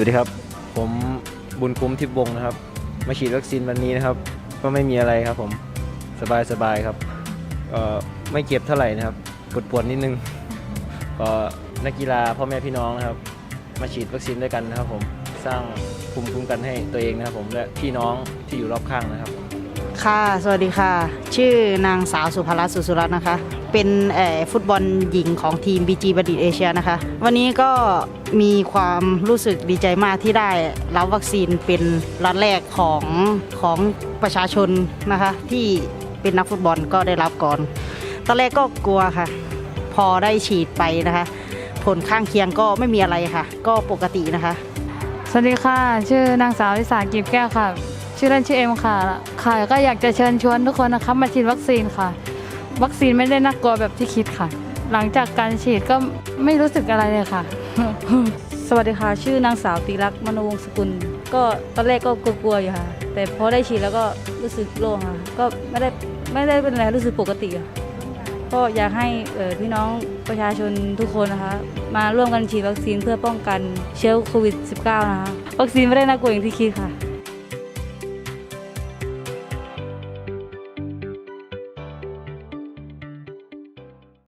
วัสดีครับ ผมบุญคุ้มทิพย์วงศ์นะครับ มาฉีดวัคซีนวันนี้นะครับ ก็ไม่มีอะไรครับผมสบายสบายครับไม่เก็บเท่าไหร่นะครับปวดปวดนิดนึง ก็นักกีฬาพ่อแม่พี่น้องนะครับ มาฉีดวัคซีนด้วยกันนะครับผมสร้างภูมิคุ้มกันให้ตัวเองนะครับผมและพี่น้องที่อยู่รอบข้างนะครับ ค่ะ สวัสดีค่ะ ชื่อนางสาวสุภรัตน์สุสุรัตน์นะคะ เป็นฟุตบอลหญิงของทีม BG บัณฑิตเอเชียนะคะ วันนี้ก็มีความรู้สึกดีใจมากที่ได้รับวัคซีนเป็นรัฐแรกของของประชาชนนะคะ ที่เป็นนักฟุตบอลก็ได้รับก่อน ตอนแรกก็กลัวค่ะ พอได้ฉีดไปนะคะ ผลข้างเคียงก็ไม่มีอะไรค่ะ ก็ปกตินะคะ สวัสดีค่ะ ชื่อนางสาวลิสากีบแก้วค่ะ ชื่อเล่นชื่อเอ็มค่ะ ค่ะก็อยากจะเชิญชวนทุกคนนะคะมาฉีดวัคซีนค่ะ วัคซีนไม่ได้น่ากลัวแบบที่คิดค่ะ หลังจากการฉีดก็ไม่รู้สึกอะไรเลยค่ะ สวัสดีค่ะ ชื่อนางสาวตีรักษ์มโนวงศ์สกุล ก็ตอนแรกก็กลัวๆอยู่ค่ะ แต่พอได้ฉีดแล้วก็รู้สึกโล่งค่ะ ก็ไม่ได้ไม่ได้เป็นอะไรรู้สึกปกติอะก็อยากให้พี่น้องประชาชนทุกคนนะคะ มาร่วมกันฉีดวัคซีนเพื่อป้องกันเชื้อโควิด -19 นะคะ วัคซีนไม่ได้น่ากลัวอย่างที่คิดค่ะ